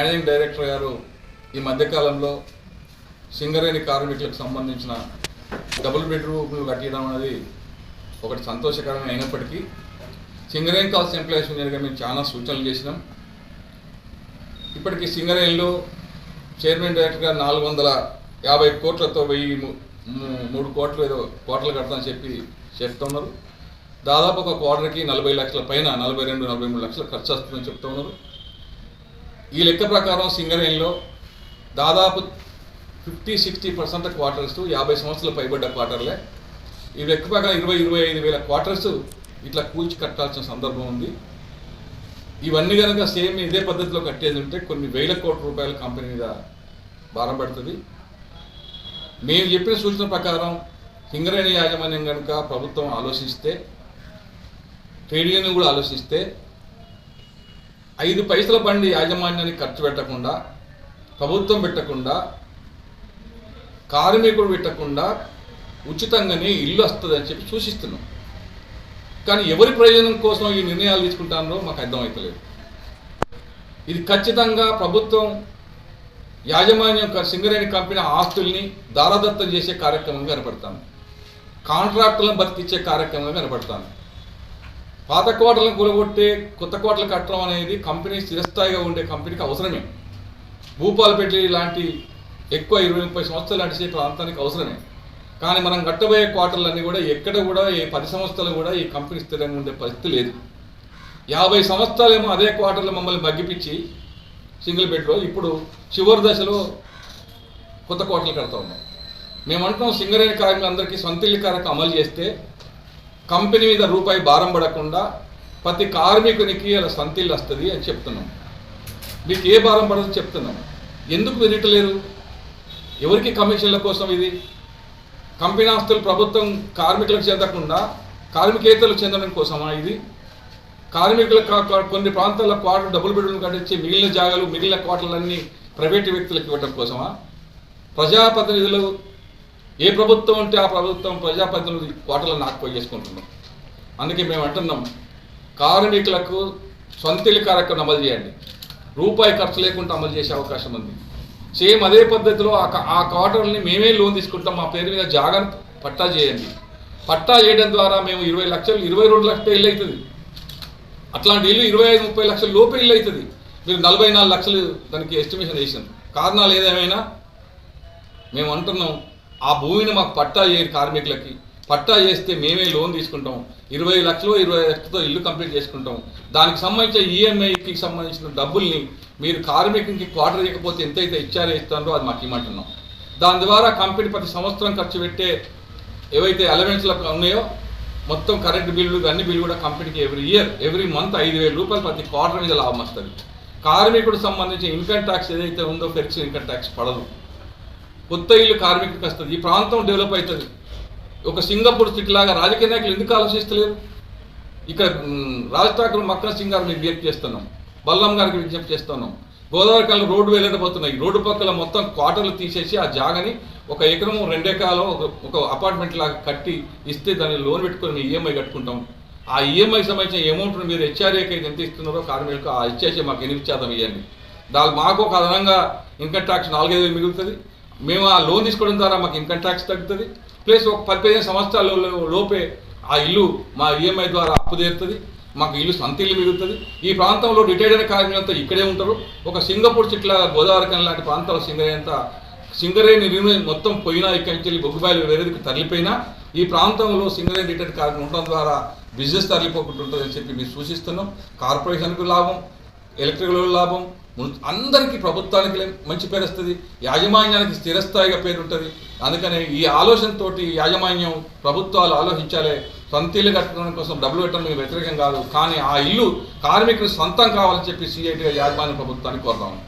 Managing director గారు ఈ మధ్యకాలంలో సింగరేణి కార్మికులకు సంబంధించిన డబుల్ బెడ్రూమ్లు కట్టడం అనేది ఒకటి సంతోషకరమైన అయినప్పటికీ సింగరేణి కాల్స్ ఎంప్లాయీస్ యూనియన్గా మేము చాలా సూచనలు చేసినాం. ఇప్పటికీ సింగరేణిలో చైర్మన్ డైరెక్టర్ గారు నాలుగు వందల యాభై కోట్లతో వెయ్యి మూడు కోట్లు ఏదో కోట్లు కడతామని చెప్పి చెప్తున్నారు. దాదాపు ఒక క్వార్టర్కి నలభై లక్షల పైన నలభై రెండు నలభై మూడు లక్షలు ఖర్చు వస్తుందని చెప్తున్నారు. ఈ లెక్క ప్రకారం సింగరేణిలో దాదాపు ఫిఫ్టీ సిక్స్టీ పర్సెంట్ క్వార్టర్స్ యాభై సంవత్సరాలు పైబడ్డ క్వార్టర్లే. ఈ లెక్క ప్రకారం ఇరవై ఇరవై ఐదు వేల క్వార్టర్స్ ఇట్లా కూల్చి కట్టాల్సిన సందర్భం ఉంది. ఇవన్నీ కనుక సేమ్ ఇదే పద్ధతిలో కట్టేది ఉంటే కొన్ని వేల కోట్ల రూపాయల కంపెనీ మీద భారం పడుతుంది. మేము చెప్పిన సూచన ప్రకారం సింగరేణి యాజమాన్యం కనుక ప్రభుత్వం ఆలోచిస్తే ట్రేడ్ యూనియన్ కూడా ఆలోచిస్తే ఐదు పైసల బండి యాజమాన్యానికి ఖర్చు పెట్టకుండా ప్రభుత్వం పెట్టకుండా కార్మికుడు పెట్టకుండా ఉచితంగానే ఇల్లు వస్తుంది అని చెప్పి సూచిస్తున్నాం. కానీ ఎవరి ప్రయోజనం కోసం ఈ నిర్ణయాలు తీసుకుంటారో మాకు అర్థమవుతలేదు ఇది ఖచ్చితంగా ప్రభుత్వం యాజమాన్యం సింగరేణి కంపెనీ ఆస్తుల్ని దారాదత్తం చేసే కార్యక్రమంగా కనపడతాను. కాంట్రాక్టులను బతికిచ్చే కార్యక్రమంగా కనపడతాను. పాత కోటలను కూలగొట్టే కొత్త కోటలు కట్టడం అనేది కంపెనీ స్థిరస్థాయిగా ఉండే కంపెనీకి అవసరమే. భూపాలపేట లాంటి ఎక్కువ ఇరవై ముప్పై సంవత్సరాలు నడిచే ప్రాంతానికి అవసరమే. కానీ మనం కట్టబోయే క్వార్టర్లన్నీ కూడా ఎక్కడ కూడా ఈ పది సంవత్సరాలు కూడా ఈ కంపెనీ స్థిరంగా ఉండే పరిస్థితి లేదు. యాభై సంవత్సరాలేమో అదే క్వార్టర్లో మమ్మల్ని మగ్గిపించి సింగిల్ బెడ్లో ఇప్పుడు చివరి దశలో కొత్త కోటలు కడతా ఉన్నాం. మేము అంటున్నాం సింగరేణి కార్మికులందరికీ సొంత ఇల్లు కార్యక్రమం అమలు చేస్తే కంపెనీ మీద రూపాయి భారం పడకుండా ప్రతి కార్మికునికి అలా సంతిల్లు వస్తుంది అని చెప్తున్నాం. మీకు ఏ భారం పడదు చెప్తున్నాం. ఎందుకు మీరు ఎవరికి కమిషన్ల కోసం ఇది? కంపెనీ ఆస్తులు ప్రభుత్వం కార్మికులకు చెందకుండా కార్మికేతలు చెందడం కోసమా ఇది? కార్మికులకు కా- కొన్ని ప్రాంతాల్లో క్వార్టర్ డబుల్ బెడ్రూమ్ కట్టించి మిగిలిన జాగాలు మిగిలిన క్వార్టర్లన్నీ ప్రైవేటు వ్యక్తులకు ఇవ్వడం కోసమా? ప్రజాప్రతినిధులు ఏ ప్రభుత్వం అంటే ఆ ప్రభుత్వం ప్రజాప్రతినిధి కోటలను ఆక్యుపై చేసుకుంటున్నాం. అందుకే మేము అంటున్నాం కార్మికులకు సొంతలు కార్యక్రమం అమలు చేయండి. రూపాయి ఖర్చు లేకుండా అమలు చేసే అవకాశం ఉంది. సేమ్ అదే పద్ధతిలో ఆ క- క్వార్టర్ని మేమే లోన్ తీసుకుంటాం మా పేరు మీద జాగాను పట్టా చేయండి. పట్టా చేయడం ద్వారా మేము ఇరవై లక్షలు ఇరవై రెండు లక్షల ఇల్లు అవుతుంది అట్లాంటి ఇల్లు ఇరవై ఐదు ముప్పై లక్షల లోపే ఇల్లు అవుతుంది మీరు నలభై నాలుగు లక్షలు దానికి ఎస్టిమేషన్ వేసాను కారణాలు ఏదేమైనా మేము అంటున్నాం ఆ భూమిని మాకు పట్టా చేయరు కార్మికులకి? పట్టా చేస్తే మేమే లోన్ తీసుకుంటాం. ఇరవై లక్షలు ఇరవై లక్షలతో ఇల్లు కంప్లీట్ చేసుకుంటాం. దానికి సంబంధించిన ఈఎంఐకి సంబంధించిన డబ్బుల్ని మీరు కార్మికునికి క్వార్టర్ ఇవ్వకపోతే ఎంతైతే ఇచ్చారో ఇస్తారో అది మాకు ఇమ్మంటున్నాం దాని ద్వారా కంపెనీ ప్రతి సంవత్సరం ఖర్చు పెట్టే ఏవైతే అలవెన్స్లు ఉన్నాయో మొత్తం కరెంట్ బిల్లు అన్ని బిల్లు కూడా కంపెనీకి ఎవ్రీ ఇయర్ ఎవ్రీ మంత్ ఐదు వేల రూపాయలు ప్రతి క్వార్టర్ మీద లాభం వస్తుంది. కార్మికుడు సంబంధించి ఇన్కమ్ ట్యాక్స్ ఏదైతే ఉందో ఫెక్స్ ఇన్కమ్ ట్యాక్స్ పడదు. కొత్త ఇల్లు కార్మికుడికి వస్తుంది. ఈ ప్రాంతం డెవలప్ అవుతుంది. ఒక సింగపూర్ సిటీ లాగా రాజకీయ నాయకులు ఎందుకు ఆలోచిస్తలేరు? ఇక్కడ రాజ్ ఠాకూర్ మక్కన సింగ్ గారిని విజ్ఞప్తి చేస్తున్నాం. బల్లం గారికి విజ్ఞప్తి చేస్తున్నాం. గోదావరి కాలం రోడ్డు వెళ్ళబోతున్నాయి రోడ్డు పక్కల మొత్తం క్వార్టర్లు తీసేసి ఆ జాగని ఒక ఎకరం రెండు ఒక ఒక అపార్ట్మెంట్ లాగా కట్టి ఇస్తే దాన్ని లోన్ పెట్టుకొని మేము ఈఎంఐ కట్టుకుంటాం. ఆ ఈఎంఐ సంబంధించిన అమౌంట్ను మీరు హెచ్ఆర్ఏకి ఎంత ఇస్తున్నారో కార్మికులకు ఆ హెచ్ఆర్ఏ మాకు ఎనిమిది శాతం ఇవ్వండి దాని మాకు ఒక అదనంగా ఇన్కమ్ ట్యాక్స్ నాలుగైదు వేలు మిగులుతుంది. మేము ఆ లోన్ తీసుకోవడం ద్వారా మాకు ఇన్కమ్ ట్యాక్స్ తగ్గుతుంది. ప్లస్ ఒక పది పదిహేను సంవత్సరాల లోపే ఆ ఇల్లు మా ఈఎంఐ ద్వారా అప్పు తీరుతుంది. మాకు ఇల్లు సొంత ఇల్లు మిగులుతుంది. ఈ ప్రాంతంలో రిటైర్డ్ అయిన కార్మికులంతా ఇక్కడే ఉంటారు. ఒక సింగపూర్ చిట్ల గోదావరి లాంటి ప్రాంతాల సింగరే అంతా సింగరేణి రిమూవ్ మొత్తం పోయినా ఇక్కడి నుంచి వెళ్ళి బొగ్గుబాయిలు వేరేదికి తరలిపోయినా ఈ ప్రాంతంలో సింగరేణి రిటైర్డ్ కార్మికులు ఉండడం ద్వారా బిజినెస్ తరలిపోకుండా ఉంటుందని చెప్పి మేము సూచిస్తున్నాం. కార్పొరేషన్కు లాభం ఎలక్ట్రికల్ లాభం అందరికీ ప్రభుత్వానికి లే- మంచి పేరు వస్తుంది యాజమాన్యానికి స్థిరస్థాయిగా పేరు ఉంటుంది అందుకని ఈ ఆలోచనతోటి యాజమాన్యం ప్రభుత్వాలు ఆలోచించాలి సొంత ఇల్లు కట్టడం కోసం డబ్బులు పెట్టడం వ్యతిరేకం కాదు. కానీ ఆ ఇల్లు కార్మికులు సొంతం కావాలని చెప్పి సిఐటిగా యాజమాన్య ప్రభుత్వానికి కోరుతాము